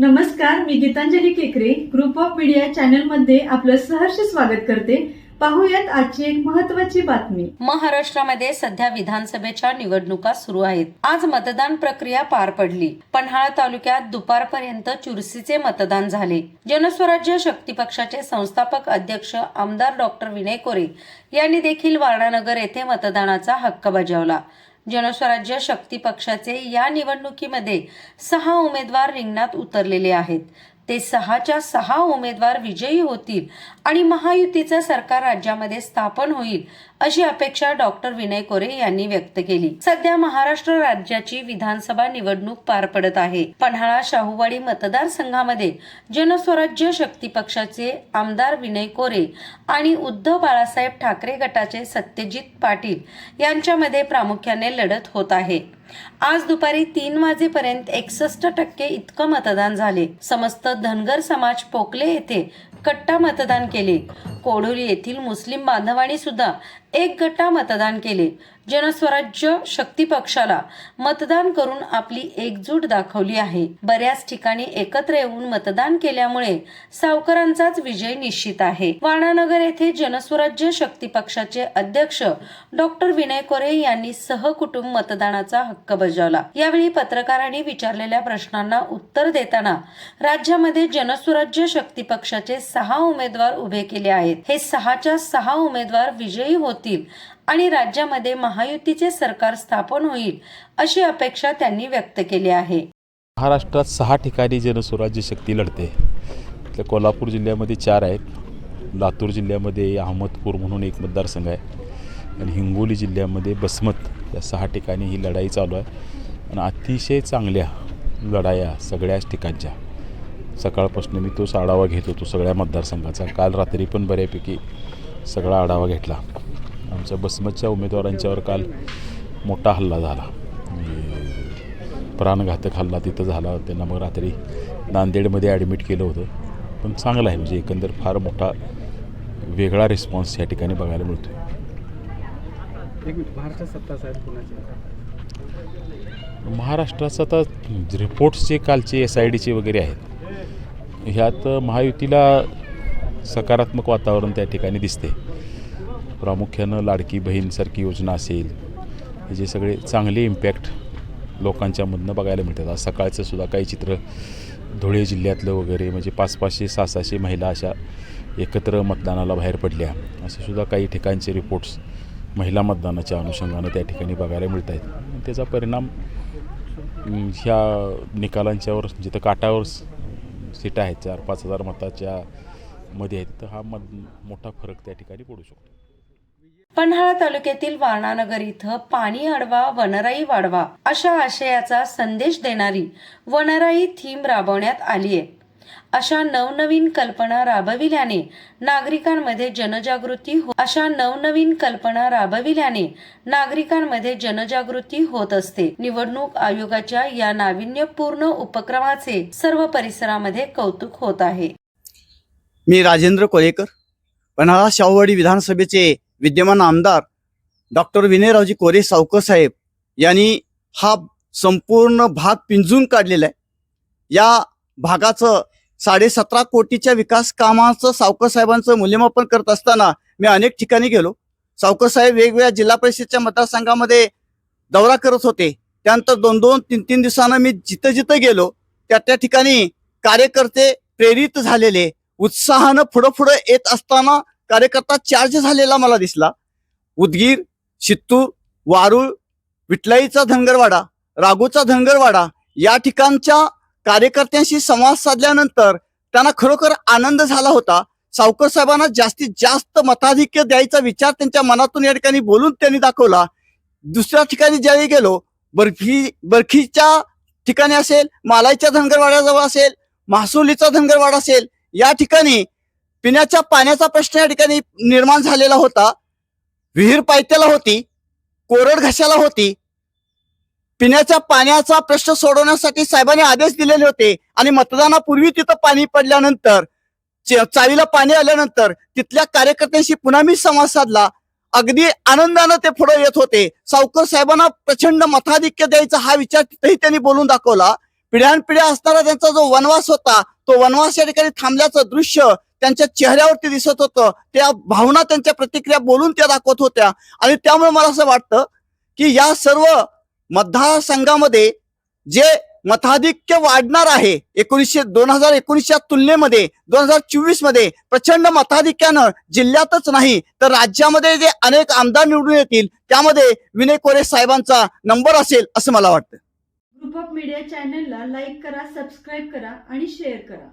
नमस्कार मी गीतांजली केकरे. Group of media चॅनलमध्ये आपलं सहर्ष स्वागत करते. पाहूयात आजची एक महत्वाची बातमी. महाराष्ट्रामध्ये सध्या विधानसभेच्या निवडणुका सुरू आहेत. आज मतदान प्रक्रिया पार पडली. पन्हाळा तालुक्यात दुपारपर्यंत चुरसीचे मतदान झाले. जनस्वराज्य शक्ती पक्षाचे संस्थापक अध्यक्ष आमदार डॉक्टर विनय कोरे यांनी देखील वारणानगर येथे मतदानाचा हक्क बजावला. जनस्वराज्य शक्ती पक्षाचे या निवडणुकीमध्ये सहा उमेदवार रिंगणात उतरलेले आहेत. ते सहाच्या सहा उमेदवार विजयी होतील आणि महायुतीचं सरकार राज्यामध्ये स्थापन होईल अशी अपेक्षा डॉक्टर विनय कोरे यांनी व्यक्त केली. सध्या महाराष्ट्र राज्याची विधानसभा निवडणूक पार पडत आहे. पन्हाळा शाहूवाडी मतदारसंघामध्ये जनस्वराज्य शक्ती पक्षाचे आमदार विनय कोरे आणि उद्धव बाळासाहेब ठाकरे गटाचे सत्यजित पाटील यांच्यामध्ये प्रामुख्याने लढत होत आहे. आज दुपारी तीन वाजेपर्यंत एकसष्ट टक्के इतकं मतदान झाले. समस्त धनगर समाज पोकले येथे कट्टा मतदान केले. कोडोली येथील मुस्लिम बांधवांनी सुद्धा एक गटा मतदान केले. जनस्वराज्य शक्ती पक्षाला मतदान करून आपली एकजूट दाखवली आहे. बऱ्याच ठिकाणी एकत्र येऊन मतदान केल्यामुळे सावकरांचाच विजय निश्चित आहे. वाणानगर येथे जनस्वराज्य शक्ती पक्षाचे अध्यक्ष डॉक्टर विनय कोरे यांनी सहकुटुंब मतदानाचा हक्क बजावला. यावेळी पत्रकारांनी विचारलेल्या प्रश्नांना उत्तर देताना राज्यामध्ये जनस्वराज्य शक्ती पक्षाचे सहा उमेदवार उभे केले आहेत. हे सहाच्या सहा उमेदवार विजयी होत होतील आणि राज्यामध्ये महायुतीचे सरकार स्थापन होईल अशी अपेक्षा त्यांनी व्यक्त केली आहे. महाराष्ट्रात सहा ठिकाणी जनस्वराज्य शक्ती लढते तर कोल्हापूर जिल्ह्यामध्ये चार आहेत. लातूर जिल्ह्यामध्ये अहमदपूर म्हणून एक मतदारसंघ आहे. आणि हिंगोली जिल्ह्यामध्ये बसमत या सहा ठिकाणी ही लढाई चालू आहे. आणि अतिशय चांगल्या लढाया सगळ्याच ठिकाणच्या. सकाळपासून मी तोच आढावा घेत होतो सगळ्या मतदारसंघाचा. काल रात्री पण बऱ्यापैकी सगळा आढावा घेतला. आमच्या बसमतच्या उमेदवारांच्यावर काल मोठा हल्ला झाला. आणि प्राणघातक हल्ला तिथं झाला. त्यांना मग रात्री नांदेडमध्ये ॲडमिट केलं होतं. पण चांगलं आहे. म्हणजे एकंदर फार मोठा वेगळा रिस्पॉन्स या ठिकाणी बघायला मिळतो महाराष्ट्राचं आता रिपोर्ट्स जे कालचे एस आय डीचे वगैरे आहेत ह्यात महायुतीला सकारात्मक वातावरण त्या ठिकाणी दिसते प्रामुख्यानं लाडकी बहीणसारखी योजना असेल हे जे सगळे चांगले इम्पॅक्ट लोकांच्यामधनं बघायला मिळतात. आज सकाळचं सुद्धा काही चित्र धुळे जिल्ह्यातलं वगैरे म्हणजे पाच पाचशे सहा सहाशे महिला अशा एकत्र मतदानाला बाहेर पडल्या. असे सुद्धा काही ठिकाणचे रिपोर्ट्स महिला मतदानाच्या अनुषंगानं त्या ठिकाणी बघायला मिळत आहेत त्याचा परिणाम ह्या निकालांच्यावर जिथं काटावर सीटा आहेत चार पाच हजार मताच्या मध्ये आहेत तर हा मत मोठा फरक त्या ठिकाणी पडू शकतो. पन्हाळा तालुक्यातील वारणानगर इथं पाणी अडवा वनराई वाढवा अशा आशयाचा संदेश देणारी वनराई थीम राबवण्यात आली आहे. अशा नवनवीन कल्पना राबविल्याने नागरिकांमध्ये जनजागृती हो अशा नवनवीन कल्पना राबविल्याने नागरिकांमध्ये जनजागृती होत असते. निवडणूक आयोगाच्या या नाविन्यपूर्ण उपक्रमाचे सर्व परिसरामध्ये कौतुक होत आहे. मी राजेंद्र कोळेकर पन्हाळा शाहूवाडी विधानसभेचे विद्यमान आमदार डॉक्टर विनयरावजी कोरे सावकर साहेब यांनी हा संपूर्ण भाग पिंजून काढलेला आहे. या भागाचं साडेसतरा कोटीच्या विकास कामाचं सावकर साहेबांचं मूल्यमापन करत असताना मी अनेक ठिकाणी गेलो. सावकर साहेब वेगवेगळ्या जिल्हा परिषदच्या मतदारसंघामध्ये दौरा करत होते. त्यानंतर दोन दोन तीन तीन दिवसानं मी जिथं जिथं गेलो त्या त्या ठिकाणी कार्यकर्ते प्रेरित झालेले उत्साहानं पुढं पुढं येत असताना कार्यकर्ता चार्ज झालेला मला दिसला. उदगीर शित्तूर वारुळ विटलाईचा धनगरवाडा रागूचा धनगरवाडा या ठिकाणच्या कार्यकर्त्यांशी संवाद साधल्यानंतर त्यांना खरोखर आनंद झाला होता. सावकर साहेबांना जास्तीत जास्त मताधिक्य द्यायचा विचार त्यांच्या मनातून या ठिकाणी बोलून त्यांनी दाखवला. दुसऱ्या ठिकाणी ज्यावेळी गेलो बर्फी बर्खीच्या ठिकाणी असेल मालाईच्या धनगरवाड्याजवळ असेल महासुलीचा धनगरवाडा असेल या ठिकाणी पिण्याच्या पाण्याचा प्रश्न या ठिकाणी निर्माण झालेला होता. विहीर पायथ्याला होती कोरड घशाला होती. पिण्याच्या पाण्याचा प्रश्न सोडवण्यासाठी साहेबांनी आदेश दिलेले होते आणि मतदानापूर्वी तिथं पाणी पडल्यानंतर चावीला पाणी आल्यानंतर तिथल्या कार्यकर्त्यांशी पुन्हा मी संवाद साधला. अगदी आनंदानं ते पुढे येत होते. सावकर साहेबांना प्रचंड मताधिक्य द्यायचा हा विचार तिथेही त्यांनी बोलून दाखवला. पिढ्यानपिढ्या असणारा त्यांचा जो वनवास होता तो वनवास या ठिकाणी थांबल्याचं दृश्य त्यांच्या चेहऱ्यावरती दिसत होतं. त्या भावना त्यांच्या प्रतिक्रिया बोलून त्या दाखवत होत्या. आणि त्यामुळे मला असं वाटतं की या सर्व मतदारसंघामध्ये जे मताधिक्य वाढणार आहे एकोणीसशे दोन हजार एकोणीसच्या तुलनेमध्ये दोन हजार चोवीसमध्ये प्रचंड मताधिक्यानं जिल्ह्यातच नाही तर राज्यामध्ये जे अनेक आमदार निवडून येतील त्यामध्ये विनय कोरे साहेबांचा नंबर असेल असं मला वाटतं. ग्रुप ऑफ मीडिया चॅनलला लाईक करा सबस्क्राईब करा आणि शेअर करा.